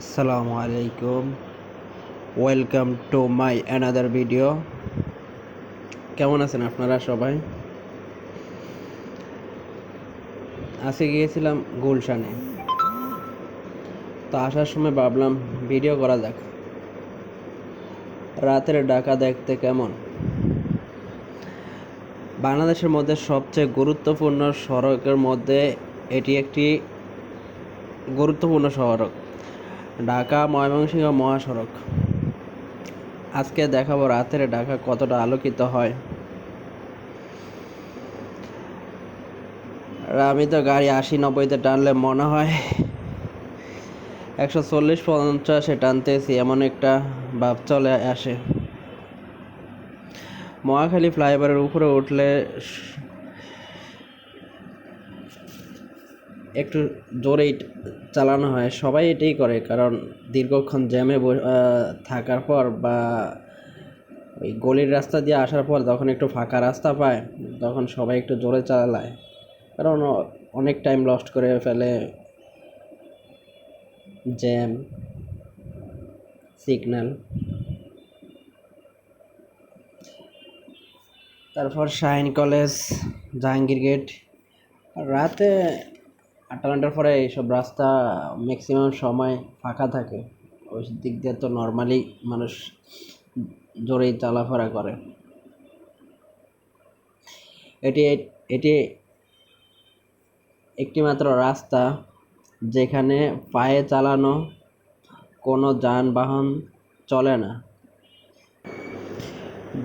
আসসালামু আলাইকুম। Welcome to my another video কেমন আছেন আপনারা সবাই? আজকে গিয়েছিলাম গুলশানে। তো আসার সময় ভাবলাম ভিডিও করা যাক। রাতের ডাকা দেখতে কেমন? বাংলাদেশের মধ্যে সবচেয়ে গুরুত্বপূর্ণ সড়কের মধ্যে এটি একটি গুরুত্বপূর্ণ সড়ক। ঢাকা ময়মনসিংহ মহাসড়ক। আজকে দেখাবো রাতের ঢাকা কতটা আলোকিত হয়। আমি তো গাড়ি আশি নব্বইতে টানলে মনে হয় একশো চল্লিশ পঞ্চাশে টানতেছি, এমন একটা ভাব চলে আসে। মহাখালী ফ্লাইওভারের উপরে উঠলে একটু জোরেই চালানো হয়। সবাই এটাই করে, কারণ দীর্ঘক্ষণ জ্যামে থাকার পর বা ওই গলির রাস্তা দিয়ে আসার পর যখন একটু ফাঁকা রাস্তা পায়, তখন সবাই একটু জোরে চালায়। কারণ অনেক টাইম লস্ট করে ফেলে জ্যাম সিগন্যাল তারপর শাহিন কলেজ, জাহাঙ্গীর গেট রাতে আটটা নটার পরে এইসব রাস্তা ম্যাক্সিমাম সময় ফাঁকা থাকে। ওই দিক দিয়ে তো নর্মালি মানুষ জোরেই চলাফেরা করে। এটি এটি একটি মাত্র রাস্তা যেখানে পায়ে চালানো কোনো যানবাহন চলে না।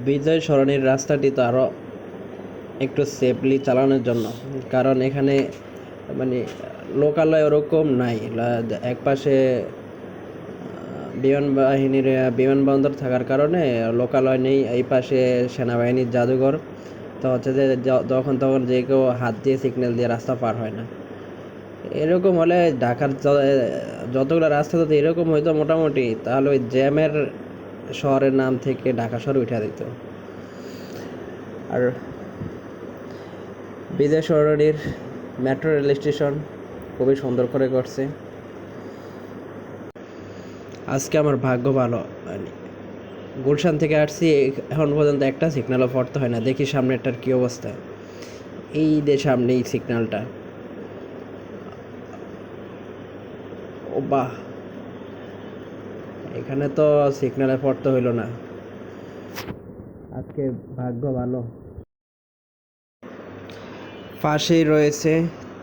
বিজয় সরণির রাস্তাটি তো আরও একটু সেফলি চালানোর জন্য, কারণ এখানে মানে লোকালয় ওরকম নাই। একপাশে আহ, বিমান বাহিনীর বিমানবন্দর থাকার কারণে লোকালয় নেই এই পাশে সেনাবাহিনীর জাদুঘর। তো হচ্ছে যে যখন তখন যে কেউ হাত দিয়ে সিগন্যাল দিয়ে রাস্তা পার হয় না। এরকম হলে ঢাকার যতগুলো রাস্তা যদি এরকম হইতো মোটামুটি। তাহলে ওই জ্যামের শহরের নাম থেকে ঢাকা শহর উঠে দিত। আর বিজয় সরণির মেট্রো রেল স্টেশন খুবই সুন্দর করে করছে। আজকে আমার ভাগ্য ভালো মানে গুলশান থেকে আসছি, এখন পর্যন্ত একটা সিগন্যালও পড়তে হয় না, দেখি সামনেরটার কী অবস্থা। এই যে সামনে এই সিগন্যালটা ও বাহ! এখানে তো সিগন্যালে পড়তে হইল না। আজকে ভাগ্য ভালো। পাশেই রয়েছে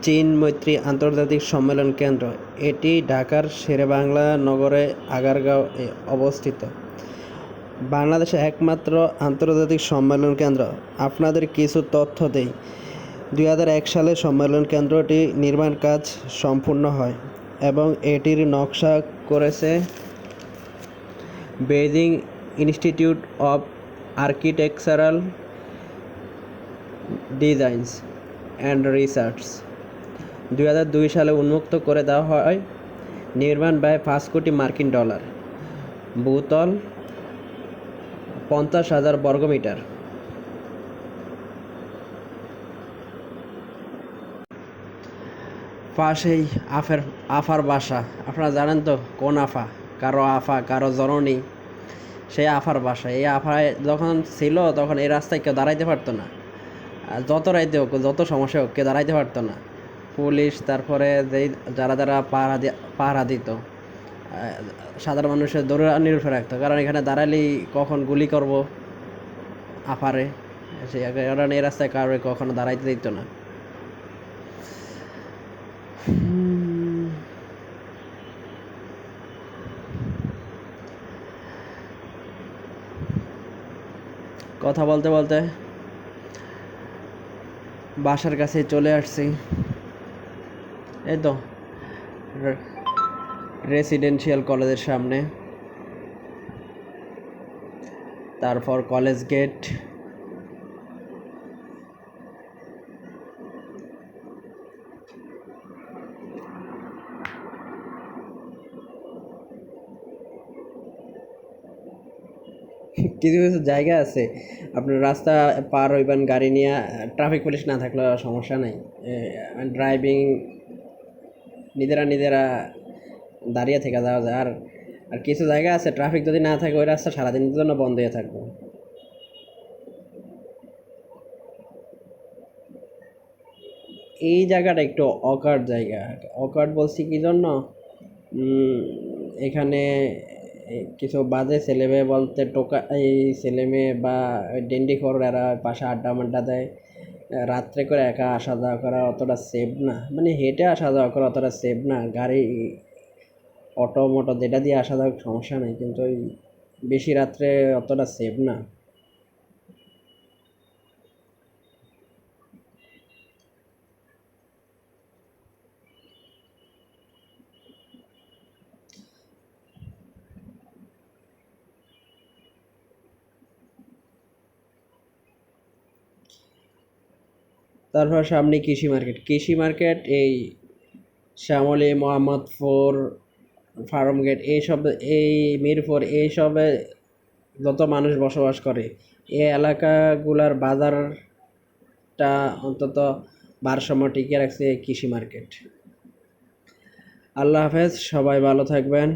চীন মৈত্রী আন্তর্জাতিক সম্মেলন কেন্দ্র। এটি ঢাকার শেরেবাংলা নগরে আগারগাঁও অবস্থিত। বাংলাদেশে একমাত্র আন্তর্জাতিক সম্মেলন কেন্দ্র। আপনাদের কিছু তথ্য দেই। দু হাজার এক সালে সম্মেলন কেন্দ্রটি নির্মাণ কাজ সম্পূর্ণ হয় এবং এটির নকশা করেছে Beijing institute of architectural designs. And research. দুই হাজার দুই সালে উন্মুক্ত করে দেওয়া হয় নির্মাণ ব্যয় পাঁচ কোটি মার্কিন ডলার। ভূতল পঞ্চাশ হাজার বর্গমিটার পাশেই আফের, আফার বাসা। আপনারা জানেন তো কোন আফা? কারও আফা, কারও জননী। সেই আফার বাসা। এই আফায় যখন ছিল তখন এই রাস্তায় কেউ দাঁড়াইতে পারতো না। যত রাইতে হোক, যত সমস্যা হোক কে দাঁড়াইতে পারতো না। পুলিশ, তারপরে যেই যারা যারা পাহারা পাহারা দিত সাধারণ মানুষের দৌড়ানির উপরে রাখতো। কারণ এখানে দাঁড়ালেই কখন গুলি করব আফারে সে কারণে এই রাস্তায় কারোর কখনো দাঁড়াইতে দিত না। কথা বলতে বলতে বাসার কাছে চলে আসছি। এই তো রেসিডেন্সিয়াল কলেজের সামনে। তারপর কলেজ গেট কিছু কিছু জায়গা আছে। আপনার রাস্তা পার হইবেন, গাড়ি নিয়ে ট্রাফিক পুলিশ না থাকলে সমস্যা নাই। ড্রাইভিং নিজেরা নিজেরা দাঁড়িয়ে থেকে যাওয়া যায়। আর আর কিছু জায়গা আছে ট্রাফিক যদি না থাকে, ওই রাস্তা সারাদিনের জন্য বন্ধ হয়ে থাকবে। এই জায়গাটা একটু অকার্ড জায়গা। অকার্ড বলছি কি জন্য? এখানে কিছু বাজে ছেলে মেয়ে বলতে টোকা, এই ছেলে মেয়ে বা ডেন্ডি এরা পাশে আড্ডা মাড্ডা দেয়। রাত্রে করে একা আসা যাওয়া করা অতটা সেফ না। মানে হেঁটে আসা যাওয়া করা অতটা সেফ না। গাড়ি, অটো, মোটো যেটা দিয়ে আসা যাওয়া সমস্যা নেই। কিন্তু ওই বেশি রাত্রে অতটা সেফ না। তারপর সামনে কৃষি মার্কেট। কৃষি মার্কেট, এই শ্যামলী মোহাম্মদপুর ফার্ম গেট, এইসব, এই মিরপুর, এইসবে যত মানুষ বসবাস করে, এই এলাকাগুলার বাজারটা অন্তত ভারসাম্য টিকিয়ে রাখছে কৃষি মার্কেট। আল্লাহ হাফেজ, সবাই ভালো থাকবেন।